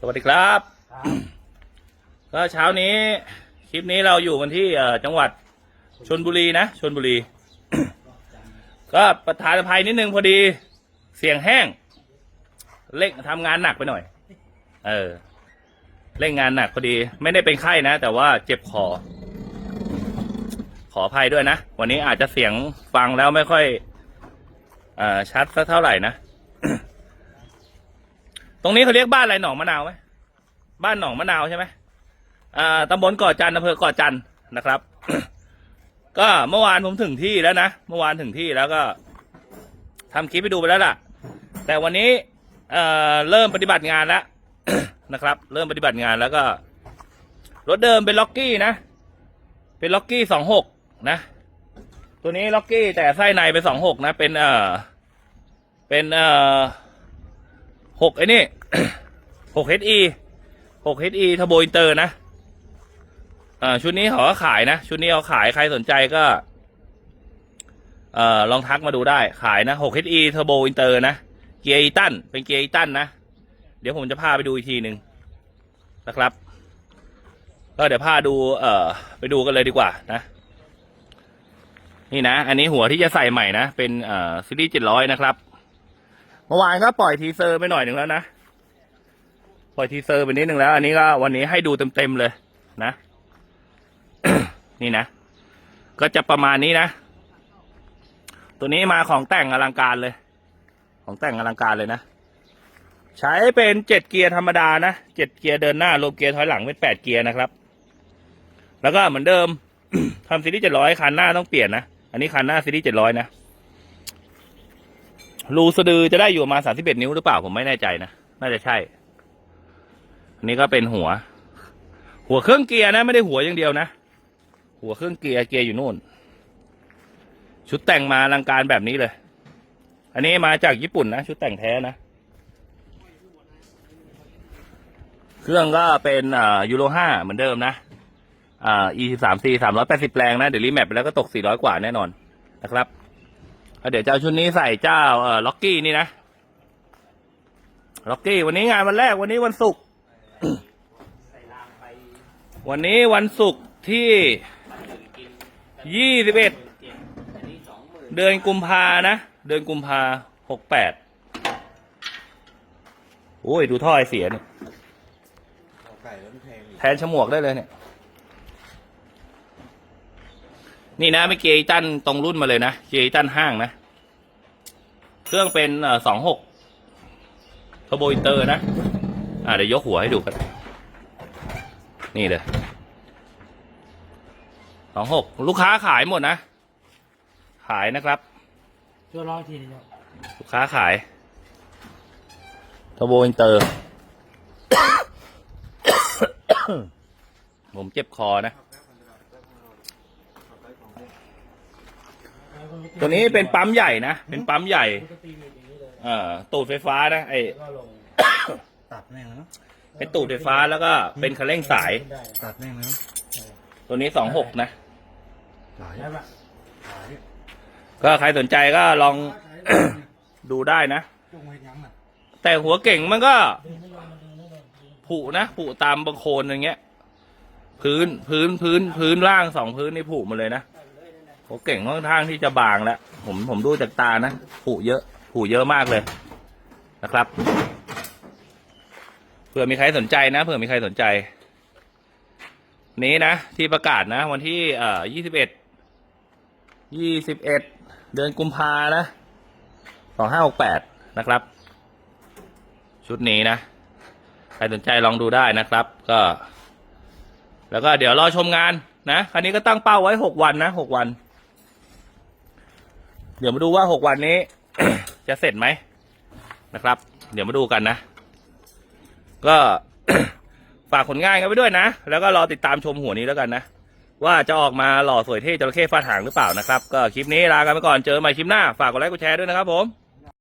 สวัสดีครับครับ ก็เช้านี้ คลิปนี้เราอยู่กันที่เอ่อจังหวัดชนบุรีนะชนบุรี ก็ประธานอภัยนิดนึงพอดี เสียงแห้ง เล่งทำงานหนักไปหน่อย เออ เล่งงานหนักพอดี ไม่ได้เป็นไข้นะ แต่ว่าเจ็บคอ ขออภัยด้วยนะ วันนี้อาจจะเสียงฟังแล้วไม่ค่อยเอ่อชัดสักเท่าไหร่นะต รงนี้เขาเรียกบ้านอะไรหนองมะนาวไหมบ้านหนองมะนาวใช่ไหมอ่าตำบลเกาะจันอำเภอเกาะจันนะครับ ก็เมื่อวานผมถึงที่แล้วนะเมื่อวานถึงที่แล้วก็ทำคลิปไปดูไปแล้วล่ะ แต่วันนี้เอ่อเริ่มปฏิบัติงานแล้วนะครับ เริ่มปฏิบัติงานแล้วก็ รถเดิมเป็นล็อกกี้นะ เป็นล็อกกี้สองหกนะ ตัวนี้ล็อกกี้แต่ไส้ในเป็นสองหกนะ เป็นเอ่อเป็นเอ่อ หกไอ้นี่หก HE หก HE ทโบอินเตอร์นะอ่าชุดนี้เขาก็ขายนะ ชุดนี้เขาขายใครสนใจก็เอ่อลองทักมาดูได้ขายนะหก HE ทโบอินเตอร์นะ เกียร์อีตันเป็นเกียร์อีตันนะ เดี๋ยวผมจะพาไปดูอีกทีหนึ่งนะครับ ก็เดี๋ยวพาดู เอ่อ ไปดูกันเลยดีกว่านะ นี่นะ อันนี้หัวที่จะใส่ใหม่นะ เป็นเอ่อซีรีส์เจ็ดร้อยนะครับ เมื่อวานก็ปล่อยทีเซอร์ไปหน่อยหนึ่งแล้วนะ ปล่อยทีเซอร์ไปนิดหนึ่งแล้ว อันนี้ก็วันนี้ให้ดูเต็มๆเลยนะ นี่นะ ก็จะประมาณนี้นะ ตัวนี้มาของแต่งอลังการเลย ของแต่งอลังการเลยนะ ใช้เป็นเจ็ดเกียร์ธรรมดานะเจ็ดเกียร์เดินหน้ารวมเกียร์ถอยหลังเป็นแปดเกียร์นะครับ แล้วก็เหมือนเดิมทำซีรีส์เจ็ดร้อยคันหน้าต้องเปลี่ยนนะ อันนี้คันหน้าซีรีส์เจ็ดร้อยนะ รูสะดือจะได้อยู่ประมาณสามสิบเอ็ดนิ้วหรือเปล่าผมไม่แน่ใจนะน่าจะใช่ อันนี้ก็เป็นหัว หัวเครื่องเกียร์นะ ไม่ได้หัวอย่างเดียวนะ หัวเครื่องเกียร์เกียร์อยู่นู่น ชุดแต่งมาลังการแบบนี้เลย อันนี้มาจากญี่ปุ่นนะ ชุดแต่งแท้นะ เครื่องก็เป็นอ่ายูโรห้าเหมือนเดิมนะอ่า e สาม c สามร้อยแปดสิบแรงนะ เดี๋ยวรีแมปไปแล้วก็ตกสี่ร้อยกว่าแน่นอนนะครับ เดี๋ยวจะเอาชุดนี้ใส่เจ้าเอ่อล็อกกี้นี่นะล็อกกี้วันนี้งานวันแรกวันนี้วันศุกร์วันนี้วันศุกร์ที่ยี่สิบเอ็ดเดือนกุมภานะ เดือนกุมภาหกแปดโอ้ย ดูท่อไอเสียเนี่ยไก่แล้วมันแพงอีกแทนฉมวกได้เลยเนี่ย นี่นะไม่เกียร์อีตันตรงรุ่นมาเลยนะเกียร์อีตันห้างนะ เครื่องเป็นสองหกทโบอินเตอร์นะ อ่าเดี๋ยวยกหัวให้ดูกัน นี่เลยสองหกลูกค้าขายหมดนะ ขายนะครับช่วยร้องทีนึงลูกค้าขายทโบอินเตอร์ ผมเจ็บคอนะ ตัวนี้เป็นปั๊มใหญ่นะ เป็นปั๊มใหญ่ เอ่อตูดไฟฟ้านะไอก็ลงตัดแม่งแล้วเป็นตูดไฟฟ้าแล้วก็เป็นคันเร่งสาย ตัดแม่งแล้วตัวนี้สองหกนะ หลายหลายก็ใครสนใจก็ลอง ดูได้นะจุงไว้ยังอะแต่หัวเก่งมันก็ผุนะผุตามบางโคนอย่างเงี้ย พื้นพื้นพื้นพื้นล่างสองพื้นนี่ผุหมาเลยนะ หัวเก่งค่อนข้างที่จะบางแล้วผมผมดูจากตานะผุเยอะผุเยอะมากเลยนะครับเผื่อมีใครสนใจนะเผื่อมีใครสนใจ นี้นะ ที่ประกาศนะ วันที่เอ่อยี่สิบเอ็ดยี่สิบเอ็ดเดือนกุมภานะสองห้าหกแปดนะครับ ชุดนี้นะใครสนใจลองดูได้นะครับ ก็ แล้วก็เดี๋ยวรอชมงานนะ คันนี้ก็ตั้งเป้าไว้หกวันนะหกวัน เดี๋ยวมาดูว่าหกวันนี้ จะเสร็จไหมนะครับ เดี๋ยวมาดูกันนะ ก็ฝากผลงานกันไปด้วยนะ แล้วก็รอติดตามชมหัวนี้แล้วกันนะ ว่าจะออกมาหล่อสวยเท่จระเข้ฟาดหางหรือเปล่านะครับ ก็คลิปนี้ลากันไปก่อนเจอกันใหม่คลิปหน้า ฝากกดไลค์กดแชร์ด้วยนะครับผม